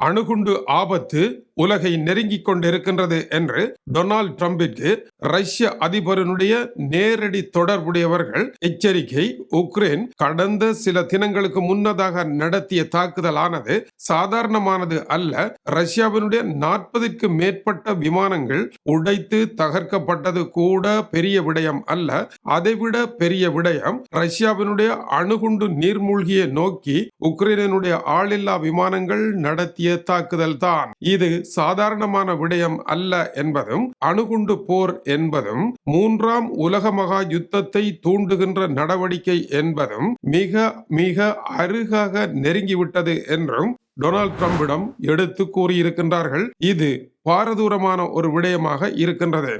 அணுகுண்டு ஆபத்து உலகை நெருங்கிக் கொண்டிருக்கின்றது என்று டொனால்ட் ட்ரம்பிற்கு ரஷ்ய அதிபரனுடைய நேரடி தொடர்புடையவர்கள் எச்சரிக்கை உக்ரைன் கடந்த சில தினங்களுக்கு முன்னதாக நடத்திய தாக்குதலானது சாதாரணமானது அல்ல. ரஷ்யாவினுடைய நாற்பதுக்கு மேற்பட்ட விமானங்கள் உடைத்து தகர்க்கப்பட்டது கூட பெரிய விடயம் அல்ல. அதைவிட பெரிய விடயம் ரஷ்யாவினுடைய அணுகுண்டு நீர்மூழ்கியை நோக்கி உக்ரைனுடைய ஆளில்லா விமானங்கள் நடத்திய தாக்குதல் தான் இது சாதாரணமான விடயம் அல்ல என்பதும் அணுகுண்டு போர் என்பதும் மூன்றாம் உலக மகா யுத்தத்தை தூண்டுகின்ற நடவடிக்கை என்பதும் மிக மிக அருகாக நெருங்கிவிட்டது என்றும் டொனால்ட் ட்ரம்பிடம் எடுத்து கூறியிருக்கின்றார்கள். இது பாரதூரமான ஒரு விடயமாக இருக்கின்றது.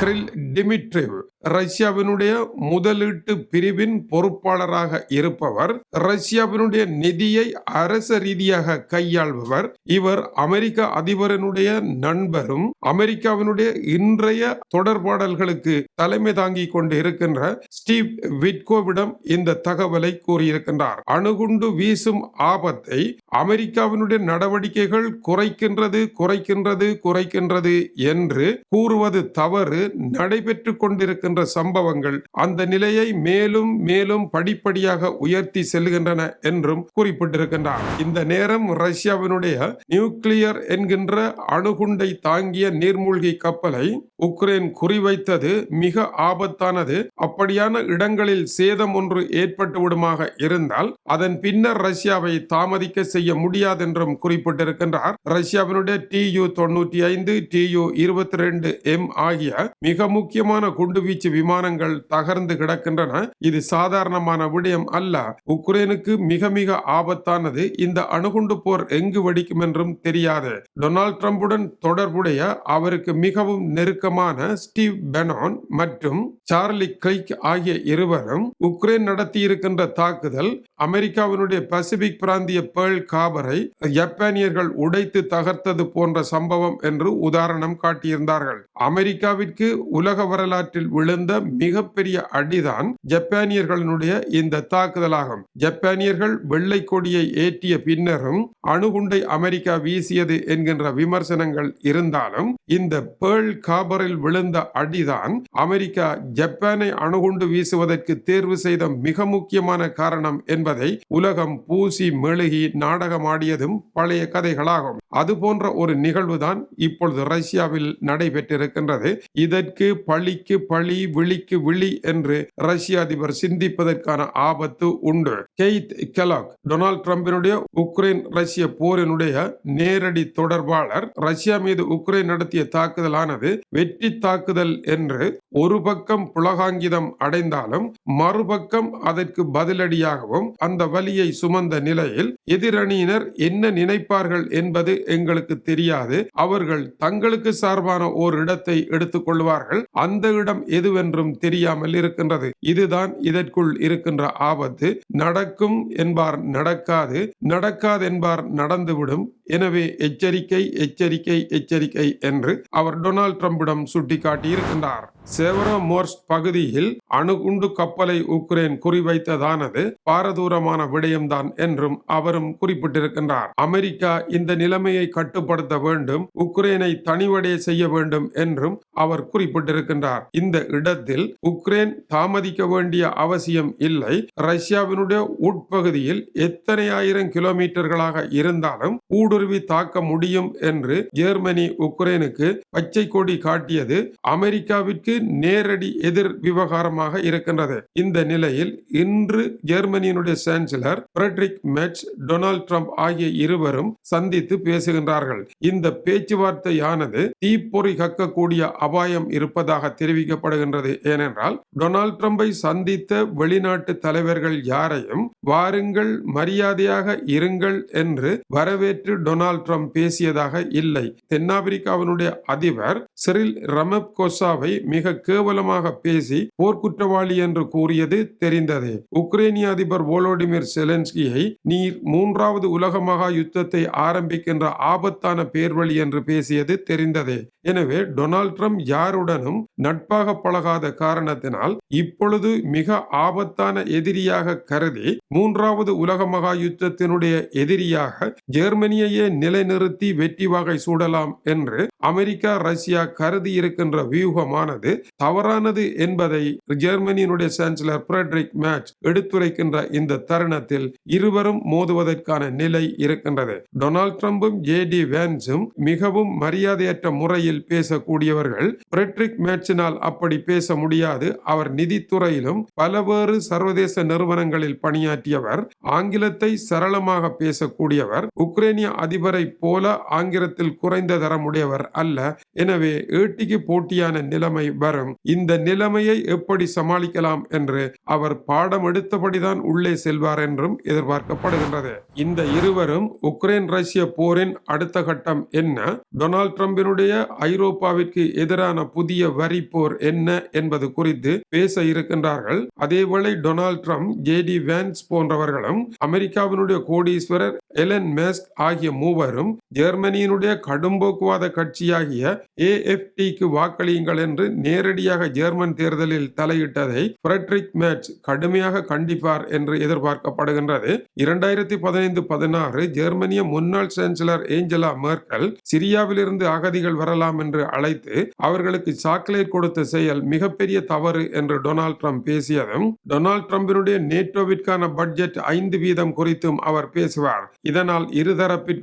கிரில் டிமிட்ரிவ் ரஷ்யாவினுடைய முதலீட்டு பிரிவின் பொறுப்பாளராக இருப்பவர் ரஷ்யாவினுடைய நிதியை அரச ரீதியாக கையாள்பவர். இவர் அமெரிக்க அதிபரனுடைய நண்பரும் அமெரிக்காவினுடைய இன்றைய தொடர்பாடல்களுக்கு தலைமை தாங்கி கொண்டு இருக்கின்ற ஸ்டீவ் விட்கோவிடம் இந்த தகவலை கூறியிருக்கின்றார். அணுகுண்டு வீசும் ஆபத்தை அமெரிக்காவினுடைய நடவடிக்கைகள் குறைக்கின்றது குறைக்கின்றது குறைக்கின்றது என்று கூறுவது தவறு நடைபெற்று கொண்டிருக்கின்ற சம்பவங்கள் அந்த நிலையை மேலும் மேலும் படிப்படியாக உயர்த்தி செல்கின்றன என்றும் குறிப்பிட்டிருக்கின்றார். இந்த நேரம் ரஷ்யாவினுடைய நியூக்ளியர் என்கின்ற அணுகுண்டை தாங்கிய நீர்மூழ்கி கப்பலை உக்ரைன் குறிவைத்தது மிக ஆபத்தானது. அப்படியான இடங்களில் சேதம் ஒன்று ஏற்பட்டு விடுமாக இருந்தால் அதன் பின்னர் ரஷ்யாவை தாமதிக்க செய்ய முடியாது என்றும் குறிப்பிட்டிருக்கின்றார். ரஷ்யாவினுடைய டியு தொண்ணூற்றி ஐந்து டியு இருபத்தி ரெண்டு எம் ஆகிய மிக முக்கியமான குண்டுவீச்சு விமானங்கள் தகர்ந்து கிடக்கின்றன. இது சாதாரணமான விடயம் அல்ல. உக்ரைனுக்கு மிக மிக ஆபத்தானது. இந்த அணுகுண்டு போர் எங்கு வெடிக்கும் என்றும் தெரியாது. டொனால்ட் ட்ரம்புடன் தொடர்புடைய அவருக்கு மிகவும் நெருக்கமான ஸ்டீவ் பெனான் மற்றும் சார்லி கிரைக் ஆகிய இருவரும் உக்ரைன் நடத்தியிருக்கின்ற தாக்குதல் அமெரிக்காவினுடைய பசிபிக் பிராந்திய பேர்ல் காபரை ஜப்பானியர்கள் உடைத்து தகர்த்தது போன்ற சம்பவம் என்று உதாரணம் காட்டியிருந்தார்கள். அமெரிக்காவிற்கு உலக வரலாற்றில் விழுந்த மிகப்பெரிய அடிதான் ஜப்பானியர்களுடைய இந்த தாக்குதலாகும். ஜப்பானியர்கள் வெள்ளை கொடியை ஏற்றிய பின்னரும் அணுகுண்டை அமெரிக்கா வீசியது என்கின்ற விமர்சனங்கள் இருந்தாலும் இந்த பேர்ல் காபரில் விழுந்த அடிதான் அமெரிக்கா ஜப்பானை அணுகுண்டு வீசுவதற்கு தேர்வு செய்த மிக முக்கியமான காரணம் என்பதை உலகம் பூசி மெழுகி நாடகமாடியதும் பழைய கதைகளாகும். அது போன்ற ஒரு நிகழ்வு தான் இப்பொழுது ரஷ்யாவில் நடைபெற்றிருக்கின்றது. இதற்கு பழிக்கு பழி விழிக்கு விழி என்று ரஷ்ய அதிபர் சிந்திப்பதற்கான ஆபத்து உண்டு. கெய்த் கெலாக் டொனால்ட் ட்ரம்பினுடைய உக்ரைன் ரஷ்ய போரினுடைய நேரடி தொடர்பாளர் ரஷ்யா மீது உக்ரைன் நடத்திய தாக்குதலானது வெற்றி தாக்குதல் என்று ஒரு பக்கம் புலகாங்கிதம் அடைந்தாலும் மறுபக்கம் அதற்கு பதிலடியாகவும் அந்த வலியை சுமந்த நிலையில் எதிரணியினர் என்ன நினைப்பார்கள் என்பது எங்களுக்கு தெரியாது. அவர்கள் தங்களுக்கு சார்பான ஓர் இடத்தை எடுத்துக் கொள்வார்கள். அந்த இடம் எதுவென்றும் தெரியாமல் இருக்கின்றது. இதுதான் இதற்குள் இருக்கின்ற ஆபத்து. நடக்கும் என்பார் நடக்காது. நடக்காது என்பார் நடந்துவிடும். எனவே எச்சரிக்கை எச்சரிக்கை எச்சரிக்கை என்று அவர் டொனால்ட் ட்ரம்பிடம் சுட்டிக்காட்டியிருக்கின்றார். செவரோ மோர்ஸ் பகுதியில் அணுகுண்டு கப்பலை உக்ரைன் குறிவைத்ததானது பாரதூரமான விடயம்தான் என்றும் அவரும் குறிப்பிட்டிருக்கின்றார். அமெரிக்கா இந்த நிலைமையை கட்டுப்படுத்த வேண்டும் உக்ரைனை தனிவடைய செய்ய வேண்டும் என்றும் அவர் குறிப்பிட்டிருக்கின்றார். இந்த இடத்தில் உக்ரைன் தாமதிக்க வேண்டிய அவசியம் இல்லை. ரஷ்யாவினுடைய உட்பகுதியில் எத்தனை ஆயிரம் கிலோமீட்டர்களாக இருந்தாலும் ஊடு ஊடுருவி தாக்க முடியும் என்று ஜெர்மனி உக்ரைனுக்கு பச்சை கொடி காட்டியது அமெரிக்காவிற்கு நேரடி எதிர் விவகாரமாக இருக்கின்றது. இந்த நிலையில் இன்று ஜெர்மனியினுடைய chancellor Friedrich Merz Donald Trump ஆகிய இருவரும் சந்தித்து பேசுகின்றார்கள். இந்த பேச்சுவார்த்தையானது தீப்பொறி கக்கக்கூடிய அபாயம் இருப்பதாக தெரிவிக்கப்படுகின்றது. ஏனென்றால் டொனால்ட் ட்ரம்பை சந்தித்த வெளிநாட்டு தலைவர்கள் யாரையும் வாருங்கள் மரியாதையாக இருங்கள் என்று வரவேற்று டொனால்ட் ட்ரம்ப் பேசியதாக இல்லை. தென்னாப்பிரிக்காவினுடைய அதிபர் சிறில் ரமப்கோசாவை மிக கேவலமாக பேசி போர்க்குற்றவாளி என்று கூறியது தெரிந்ததே. உக்ரைனிய அதிபர் வோலோடிமிர் செலன்ஸ்கியை நீர் மூன்றாவது உலக மகா யுத்தத்தை ஆரம்பிக்கின்ற ஆபத்தான பேர்வழி என்று பேசியது தெரிந்ததே. எனவே டொனால்ட் ட்ரம்ப் யாருடனும் நட்பாக பழகாத காரணத்தினால் இப்பொழுது மிக ஆபத்தான எதிரியாக கருதி மூன்றாவது உலக மகா யுத்தத்தினுடைய எதிரியாக ஜெர்மனியை ஜெர்மனியையே நிலைநிறுத்தி வெற்றி வகை சூடலாம் என்று அமெரிக்கா ரஷ்யா கருதி இருக்கின்ற வியூகமானது தவறானது என்பதை ஜெர்மனியினுடைய சான்சலர் பிரெட்ரிக் மேட்ச் எடுத்துரைக்கின்ற இந்த தருணத்தில் இருவரும் மோதுவதற்கான நிலை இருக்கின்றது. டொனால்ட் ட்ரம்பும் ஜே டி வேன்ஸும் மிகவும் மரியாதையற்ற முறையில் பேசக்கூடியவர்கள். பிரெட்ரிக் மேட்சினால் அப்படி பேச முடியாது. அவர் நிதித்துறையிலும் பலவேறு சர்வதேச நிறுவனங்களில் பணியாற்றியவர். ஆங்கிலத்தை சரளமாக பேசக்கூடியவர். உக்ரைனிய அதிபரை போல ஆங்கிலத்தில் குறைந்த தரமுடையவர் அல்ல. எனவே ஏட்டிக்கு போட்டியான நிலைமை வரும். இந்த நிலைமையை எப்படி சமாளிக்கலாம் என்று அவர் பாடம் எடுத்தபடிதான் உள்ளே செல்வார் என்றும் எதிர்பார்க்கப்படுகின்றது. இந்த இருவரும் உக்ரைன் ரஷ்ய போரின் அடுத்த கட்டம் என்ன? டொனால்ட் ட்ரம்பினுடைய ஐரோப்பாவிற்கு எதிரான புதிய வரி போர் என்ன என்பது குறித்து பேச இருக்கின்றார்கள். அதேவேளை டொனால்ட் ட்ரம்ப் ஜேடி வேன்ஸ் போன்றவர்களும் அமெரிக்காவினுடைய கோடீஸ்வரர் எலன் மேஸ்க் ஆகிய மூவரும் ஜெர்மனியினுடைய கடும்போக்குவாத கட்சியாகிய ஏஎஃப்டிக்கு வாக்களியுங்கள் என்று நேரடியாக ஜெர்மன் தேர்தலில் தலையிட்டதை ஃபிரெட்ரிக் மேட்ச் கடுமையாக கண்டிப்பார் என்று எதிர்பார்க்கப்படுகின்றது. இரண்டாயிரத்தி பதினைந்து பதினாறு ஜெர்மனிய முன்னாள் சான்சலர் ஏஞ்சலா மேர்கல் சிரியாவிலிருந்து அகதிகள் வரலாம் என்று அழைத்து அவர்களுக்கு சாக்லேட் கொடுத்த செயல் மிகப்பெரிய தவறு என்று டொனால்ட் ட்ரம்ப் பேசியதும் டொனால்ட் ட்ரம்பினுடைய நேட்டோவிற்கான பட்ஜெட் ஐந்து வீதம் குறித்தும் அவர் பேசுவார். இதனால்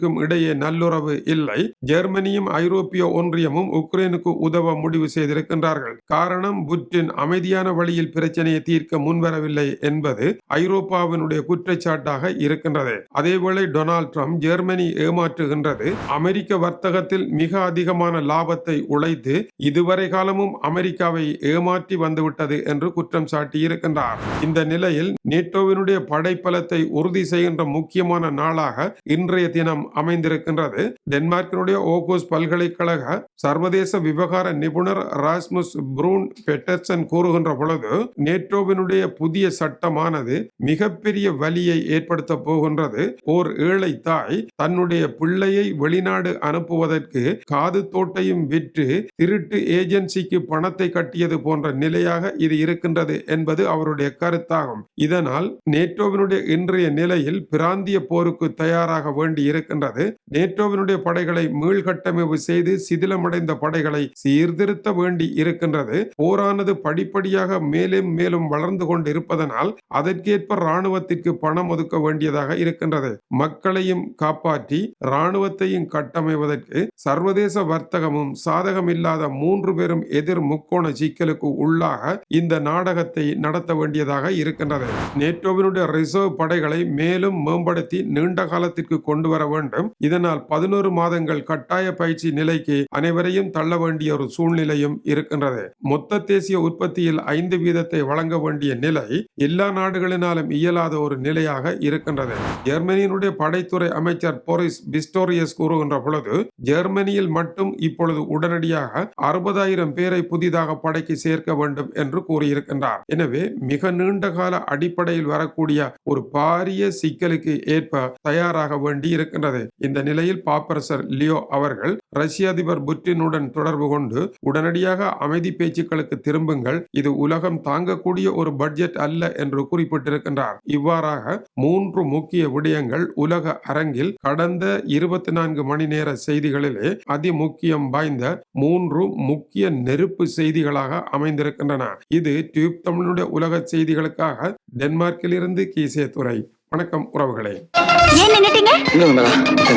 இருவருக்கும் இடையே நல்லுறவு இல்லை. ஜெர்மனியும் ஐரோப்பிய ஒன்றியமும் உக்ரைனுக்கு உதவ முடிவு செய்திருக்கின்றார்கள். காரணம் புட்டின் அமைதியான வழியில் பிரச்சனையை தீர்க்க முன்வரவில்லை என்பது ஐரோப்பாவினுடைய குற்றச்சாட்டாக இருக்கின்றது. அதேவேளை டொனால்ட் ட்ரம்ப் ஜெர்மனி ஏமாற்றுகின்றது. அமெரிக்க வர்த்தகத்தில் மிக அதிகமான லாபத்தை உழைத்து இதுவரை காலமும் அமெரிக்காவை ஏமாற்றி வந்துவிட்டது என்று குற்றம் சாட்டியிருக்கின்றார். இந்த நிலையில் நேட்டோவினுடைய படைப்பலத்தை உறுதி செய்கின்ற முக்கியமான நாளாக இன்றைய தினம் அமைந்திருக்கின்றது. டென்மார்க்கினுடைய ஓகோஸ் பல்கலைக்கழக சர்வதேச விவகார நிபுணர் ராஸ்முஸ் ப்ரூன் பெட்டர்சன் கூறுகின்ற பொழுது நேட்டோவினுடைய புதிய சட்டமானது மிகப்பெரிய வலியை ஏற்படுத்த போகின்றது. ஓர் ஏழை தாய் தன்னுடைய பிள்ளையை வெளிநாடு அனுப்புவதற்கு காது தோட்டையும் விற்று திருட்டு ஏஜென்சிக்கு பணத்தை கட்டியது போன்ற நிலையாக இது இருக்கின்றது என்பது அவருடைய கருத்தாகும். இதன் இதனால் நேட்டோவினுடைய இன்றைய நிலையில் பிராந்திய போருக்கு தயாராக வேண்டி இருக்கின்றது. நேட்டோவினுடைய படைகளை மீள்கட்டமைப்பு செய்து சிதிலமடைந்த படைகளை சீர்திருத்த வேண்டி இருக்கின்றது. போரானது படிப்படியாக மேலும் மேலும் வளர்ந்து கொண்டு இருப்பதனால் அதற்கேற்ப இராணுவத்திற்கு பணம் ஒதுக்க வேண்டியதாக இருக்கின்றது. மக்களையும் காப்பாற்றி இராணுவத்தையும் கட்டமைவதற்கு சர்வதேச வர்த்தகமும் சாதகமில்லாத மூன்று பேரும் எதிர் முக்கோண சிக்கலுக்கு உள்ளாக இந்த நாடகத்தை நடத்த வேண்டியதாக இருக்கின்றது. நேட்டோவினுடைய ரிசர்வ் படைகளை மேலும் மேம்படுத்தி நீண்ட காலத்திற்கு கொண்டு வர வேண்டும். இதனால் பதினோரு மாதங்கள் கட்டாய பயிற்சி நிலைக்கு அனைவரையும் தள்ள வேண்டிய ஒரு சூழ்நிலையும் இருக்கின்றது. மொத்த தேசிய உற்பத்தியில் ஐந்து வீதத்தை வழங்க வேண்டிய நிலை எல்லா நாடுகளினாலும் இயலாத ஒரு நிலையாக இருக்கின்றது. ஜெர்மனியினுடைய படைத்துறை அமைச்சர் போரிஸ் பிஸ்டோரியஸ் கூறுகின்ற பொழுது ஜெர்மனியில் மட்டும் இப்பொழுது உடனடியாக அறுபதாயிரம் பேரை புதிதாக படைக்கு சேர்க்க வேண்டும் என்று கூறியிருக்கின்றார். எனவே மிக நீண்ட கால அடிப்படை அடிப்படையில் வரக்கூடிய ஒரு பாரிய சிக்கலுக்கு ஏற்ப தயாராக வேண்டி இருக்கின்றது. இந்த நிலையில் பாப்பரசர் லியோ அவர்கள் ரஷ்ய அதிபர் புட்டினுடன் தொடர்பு கொண்டு உடனடியாக அமைதி பேச்சுக்களுக்கு திரும்புங்கள். இது உலகம் தாங்கக்கூடிய ஒரு பட்ஜெட் அல்ல என்று குறிப்பிட்டிருக்கின்றார். இவ்வாறாக மூன்று முக்கிய விடயங்கள் உலக அரங்கில் கடந்த இருபத்தி நான்கு மணி நேர செய்திகளிலே அதிமுக்கியம் வாய்ந்த மூன்று முக்கிய நெருப்பு செய்திகளாக அமைந்திருக்கின்றன. இது டியூப் தமிழுடைய உலக செய்திகளுக்காக டென்மார்க்கிலிருந்து கீசே துறை வணக்கம் உறவுகளே.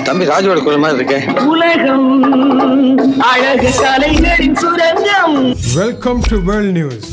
தம்பி ராஜோட குரல் மாதிரி இருக்கேன் உலகம் வெல்கம் டு வேர்ல்ட் நியூஸ்